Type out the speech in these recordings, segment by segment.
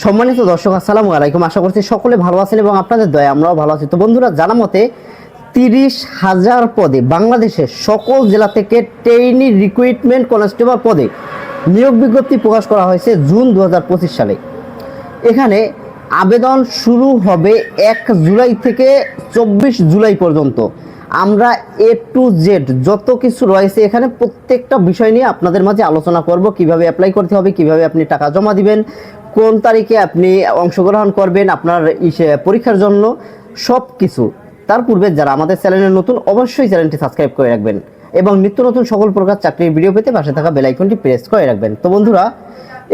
সম্মানিত দর্শক, আসসালামু আলাইকুম। আশা করছি সকলে ভালো আছেন এবং আপনাদের দয়া, আমরাও ভালো আছি। তো বন্ধুরা, জানা মতে তিরিশ হাজার পদে বাংলাদেশের সকল জেলা থেকে ট্রেইনি রিক্রুটমেন্ট কনস্টেবল পদে নিয়োগ বিজ্ঞপ্তি প্রকাশ করা হয়েছে জুন দু হাজার পঁচিশ সালে। এখানে আবেদন শুরু হবে এক জুলাই থেকে চব্বিশ জুলাই পর্যন্ত। আমরা এ টু জেড যত কিছু রয়েছে এখানে প্রত্যেকটা বিষয় নিয়ে আপনাদের মাঝে আলোচনা করব, কীভাবে অ্যাপ্লাই করতে হবে, কীভাবে আপনি টাকা জমা দিবেন, কোন তারিখে আপনি অংশগ্রহণ করবেন, আপনার পরীক্ষার জন্য সব কিছু তার পূর্বে যারা আমাদের চ্যানেলে নতুন, অবশ্যই চ্যানেলটি সাবস্ক্রাইব করে রাখবেন এবং নিত্য নতুন সকল প্রকার চাকরির ভিডিও পেতে পাশে থাকা বেল আইকনটি প্রেস করে রাখবেন। তো বন্ধুরা,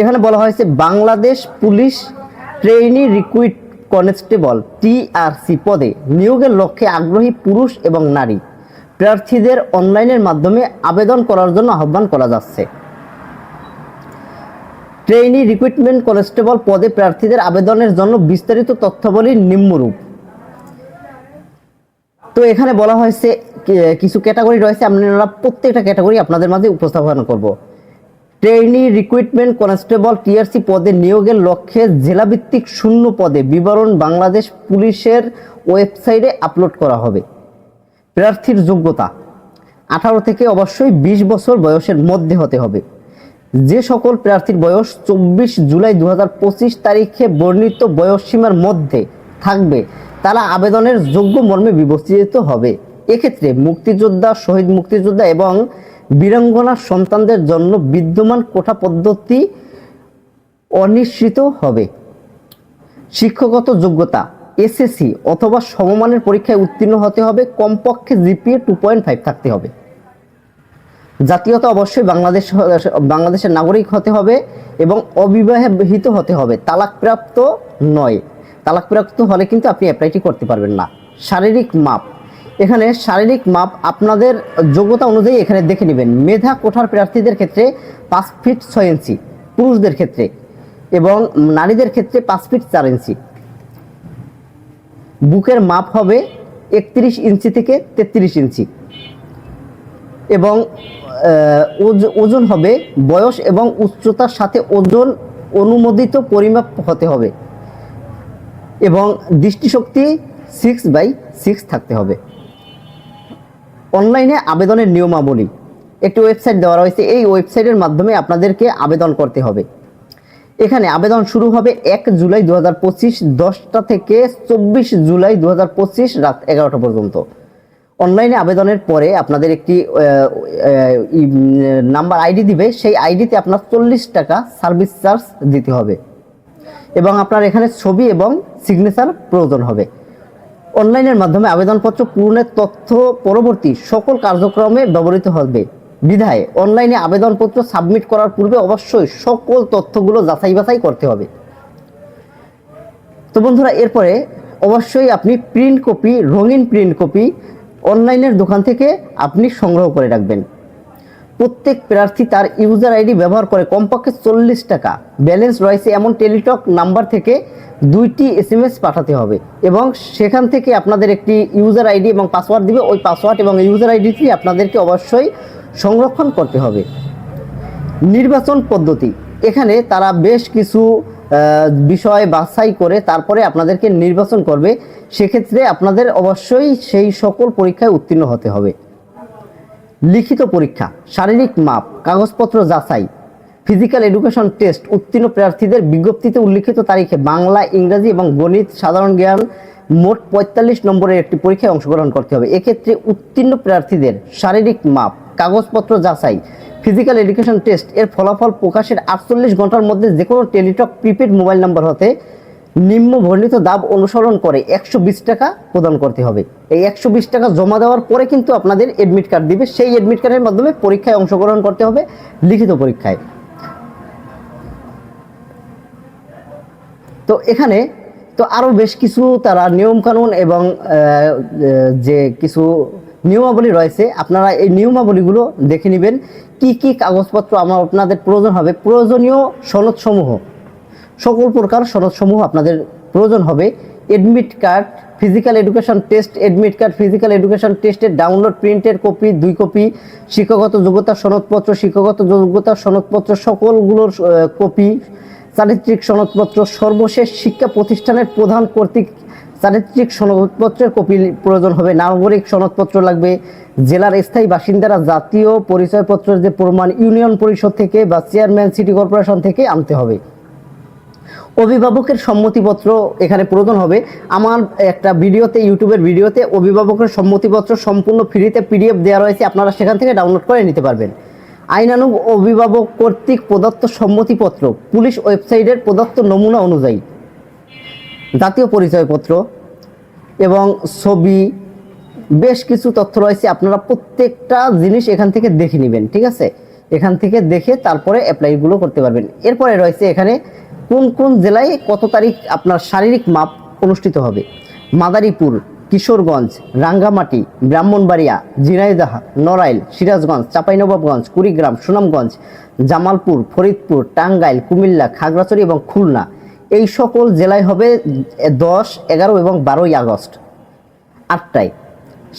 এখানে বলা হয়েছে Bangladesh police trainee recruit constable TRC পদে নিয়োগের লক্ষ্যে আগ্রহী পুরুষ এবং নারী। প্রার্থীদের অনলাইনের মাধ্যমে আবেদন করার জন্য আহ্বান করা যাচ্ছে। ট্রেইনি রিক্রুটমেন্ট কনস্টেবল পদে প্রার্থীদের আবেদনের জন্য বিস্তারিত তথ্যাবলী নিম্নরূপ। তো এখানে বলা হয়েছে কিছু ক্যাটাগরি রয়েছে আপনারা প্রত্যেকটা ক্যাটাগরি আপনাদের মাঝে উপস্থাপন করব। ট্রেইনি রিক্রুটমেন্ট কনস্টেবল টিআরসি পদে নিয়োগের লক্ষ্যে জেলাভিত্তিক শূন্য পদে বিবরণ বাংলাদেশ পুলিশের ওয়েবসাইটে আপলোড করা হবে। প্রার্থীর যোগ্যতা। আঠারো থেকে অবশ্যই বিশ বছর বয়সের মধ্যে হতে হবে। যে সকল প্রার্থীর বয়স চব্বিশ জুলাই দু পঁচিশ তারিখে বর্ণিত বয়সসীমার মধ্যে থাকবে, তারা আবেদনের যোগ্য মর্মে বিবেচিত হবে। এক্ষেত্রে মুক্তিযোদ্ধা, শহীদ মুক্তিযোদ্ধা এবং বীরাঙ্গনা সন্তানদের জন্য বিদ্যমান কোঠা পদ্ধতি অনিশ্চিত হবে। শিক্ষাগত যোগ্যতা, এসএসসি অথবা সমমানের পরীক্ষায় উত্তীর্ণ হতে হবে, কমপক্ষে জিপিএ টু পয়েন্ট ফাইভ থাকতে হবে। জাতীয়তা অবশ্যই বাংলাদেশ, বাংলাদেশের নাগরিক হতে হবে এবং অবিবাহিত হতে হবে, তালাকপ্রাপ্ত নয়। তালাকপ্রাপ্ত হলে কিন্তু আপনি অ্যাপ্লাইটি করতে পারবেন না। শারীরিক মাপ এখানে শারীরিক মাপ আপনাদের যোগ্যতা অনুযায়ী এখানে দেখে নেবেন। মেধা কোঠার প্রার্থীদের ক্ষেত্রে পাঁচ ফিট ছয় ইঞ্চি, পুরুষদের ক্ষেত্রে এবং নারীদের ক্ষেত্রে পাঁচ ফিট চার ইঞ্চি। বুকের মাপ হবে একত্রিশ ইঞ্চি থেকে তেত্রিশ ইঞ্চি এবং ওজ- ওজন হবে বয়স এবং উচ্চতার সাথে ওজন অনুমোদিত পরিমাপ হতে হবে এবং দৃষ্টিশক্তি সিক্স বাই সিক্স থাকতে হবে। অনলাইনে আবেদনের নিয়মাবলী। একটি ওয়েবসাইট দেওয়া রয়েছে, এই ওয়েবসাইটের মাধ্যমে আপনাদেরকে আবেদন করতে হবে। এখানে আবেদন শুরু হবে এক জুলাই দু হাজার পঁচিশ দশটা থেকে চব্বিশ জুলাই দু হাজার পঁচিশ রাত এগারোটা পর্যন্ত। অনলাইনে আবেদনের পরে আপনাদের একটি নাম্বার আইডি দিবে, সেই আইডিতে আপনার চল্লিশ টাকা সার্ভিস চার্জ দিতে হবে। এবং আপনার এখানে ছবি এবং সিগনেচার প্রয়োজন হবে। অনলাইনের মাধ্যমে আবেদনপত্র পূরণের তথ্য পরবর্তী সকল কার্যক্রমে ব্যবহৃত হবে। বিধায়, অনলাইনে আবেদনপত্র সাবমিট করার পূর্বে অবশ্যই সকল তথ্যগুলো যাচাই বাছাই করতে হবে। তো বন্ধুরা, এরপরে অবশ্যই আপনি প্রিন্ট কপি, রঙিন প্রিন্ট কপি অনলাইনের দোকান থেকে আপনি সংগ্রহ করে রাখবেন। প্রত্যেক প্রার্থী তার ইউজার আইডি ব্যবহার করে কমপক্ষে চল্লিশ টাকা। ব্যালেন্স রয়েছে এমন টেলিটক নাম্বার থেকে দুইটি এস এসএমএস পাঠাতে হবে এবং সেখান থেকে আপনাদের একটি ইউজার আইডি এবং পাসওয়ার্ড দিবে। ওই পাসওয়ার্ড এবং ইউজার আইডিটি আপনাদেরকে অবশ্যই সংরক্ষণ করতে হবে। নির্বাচন পদ্ধতি। এখানে তারা বেশ কিছু বিষয় বাছাই করে তারপরে আপনাদেরকে নির্বাচন করবে। সেক্ষেত্রে আপনাদের অবশ্যই সেই সকল পরীক্ষায় উত্তীর্ণ হতে হবে। লিখিত পরীক্ষা, শারীরিক মাপ, কাগজপত্র যাচাই ফিজিক্যাল এডুকেশন টেস্ট উত্তীর্ণ প্রার্থীদের বিজ্ঞপ্তিতে উল্লিখিত তারিখে বাংলা, ইংরাজি এবং গণিত সাধারণ জ্ঞান মোট পঁয়তাল্লিশ নম্বরের একটি পরীক্ষায় অংশগ্রহণ করতে হবে। এক্ষেত্রে উত্তীর্ণ প্রার্থীদের শারীরিক মাপ, কাগজপত্র যাচাই ফিজিক্যাল এডুকেশন টেস্ট এর ফলাফল প্রকাশের আটচল্লিশ ঘণ্টার মধ্যে যে কোনো টেলিটক প্রিপেড মোবাইল নম্বর হতে নিম্ন বর্ণিত দাব অনুসরণ করে একশো বিশ টাকা প্রদান করতে হবে। এই একশো বিশ টাকা জমা দেওয়ার পরে কিন্তু আপনাদের এডমিট কার্ড দিবে। সেই এডমিট কার্ডের মাধ্যমে পরীক্ষায় অংশগ্রহণ করতে হবে, লিখিত পরীক্ষায়। তো এখানে তো আরও বেশ কিছু তারা নিয়মকানুন এবং যে কিছু নিয়মাবলী রয়েছে, আপনারা এই নিয়মাবলীগুলো দেখে নেবেন। কি কি কাগজপত্র আমার আপনাদের প্রয়োজন হবে। প্রয়োজনীয় সনদসমূহ সকল প্রকার সনদসমূহ আপনাদের প্রয়োজন হবে। Admit card physical education test admit card physical education টেস্টের ডাউনলোড প্রিন্টের কপি দুই কপি শিক্ষাগত যোগ্যতা সনদপত্র, শিক্ষাগত যোগ্যতা সনদপত্র, সকলগুলোর কপি চারিত্রিক সনদপত্র, সর্বশেষ শিক্ষা প্রতিষ্ঠানের প্রধান কর্তৃক চারিত্রিক সনদপত্রের কপি প্রয়োজন হবে। নাগরিক সনদপত্র লাগবে। জেলার স্থায়ী বাসিন্দারা জাতীয় পরিচয়পত্রের যে প্রমাণ ইউনিয়ন পরিষদ থেকে বা চেয়ারম্যান সিটি কর্পোরেশন থেকে আনতে হবে। অভিভাবকের সম্মতিপত্র এখানে প্রয়োজন হবে। আমার একটা ভিডিওতে, ইউটিউবের ভিডিওতে অভিভাবকের সম্মতিপত্র সম্পূর্ণ ফ্রিতে পিডিএফ দেওয়া রয়েছে। আপনারা সেখান থেকে ডাউনলোড করে নিতে পারবেন। আইনানুগ অভিভাবক কর্তৃক প্রদত্ত সম্মতিপত্র পুলিশ ওয়েবসাইটের প্রদত্ত নমুনা অনুযায়ী। জাতীয় পরিচয়পত্র এবং ছবি, বেশ কিছু তথ্য রয়েছে। আপনারা প্রত্যেকটা জিনিস এখান থেকে দেখে নেবেন, ঠিক আছে? এখান থেকে দেখে তারপরে অ্যাপ্লাইগুলো করতে পারবেন। এরপরে রয়েছে এখানে কোন কোন জেলায় কত তারিখ আপনার শারীরিক মাপ অনুষ্ঠিত হবে? মাদারীপুর, কিশোরগঞ্জ, রাঙ্গামাটি, ব্রাহ্মণবাড়িয়া, ঝিনাইদহ, নড়াইল, সিরাজগঞ্জ, চাঁপাইনবাবগঞ্জ, কুড়িগ্রাম, সুনামগঞ্জ, জামালপুর, ফরিদপুর, টাঙ্গাইল, কুমিল্লা, খাগড়াছড়ি এবং খুলনা। এই সকল জেলায় হবে দশ, এগারো এবং বারোই আগস্ট। আটটায়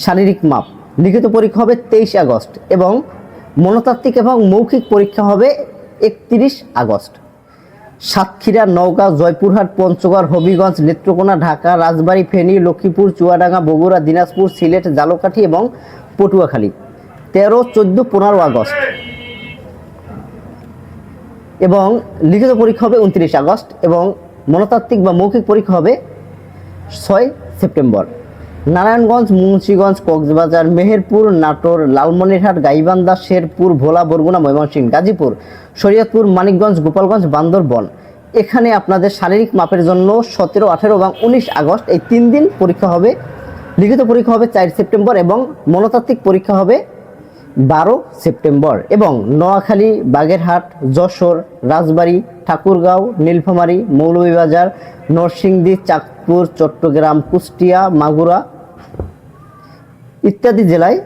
শারীরিক মাপ। লিখিত পরীক্ষা হবে তেইশ আগস্ট এবং মনতাত্ত্বিক এবং মৌখিক পরীক্ষা হবে একত্রিশ আগস্ট। সাতক্ষীরা, নওগাঁ, জয়পুরহাট, পঞ্চগড়, হবিগঞ্জ, নেত্রকোনা, ঢাকা, রাজবাড়ী, ফেনী, লক্ষ্মীপুর, চুয়াডাঙ্গা, বগুড়া, দিনাজপুর, সিলেট, জালকাঠি এবং পটুয়াখালী। তেরো, চোদ্দ, পনেরো আগস্ট। এবং লিখিত পরীক্ষা হবে উনত্রিশ আগস্ট এবং মনতাত্ত্বিক বা মৌখিক পরীক্ষা হবে ছয় সেপ্টেম্বর। নারায়ণগঞ্জ, মুন্সীগঞ্জ, কক্সবাজার, মেহেরপুর, নাটোর, লালমনিরহাট, গাইবান্ধা, শেরপুর, ভোলা, বরগুনা, ময়মনসিংহ, গাজীপুর, শরীয়তপুর, মানিকগঞ্জ, গোপালগঞ্জ, বান্দরবন। এখানে আপনাদের শারীরিক মাপের জন্য সতেরো, আঠেরো এবং উনিশ আগস্ট এই তিন দিন পরীক্ষা হবে। লিখিত পরীক্ষা হবে চার সেপ্টেম্বর এবং মনতাত্ত্বিক পরীক্ষা হবে বারো সেপ্টেম্বর এবং নোয়াখালী, বাগেরহাট, যশোর, রাজবাড়ী, ঠাকুরগাঁও, নীলফামারী, মৌলভীবাজার, নরসিংদী, চাঁদপুর, চট্টগ্রাম, কুষ্টিয়া, মাগুরা ইত্যাদি জেলায়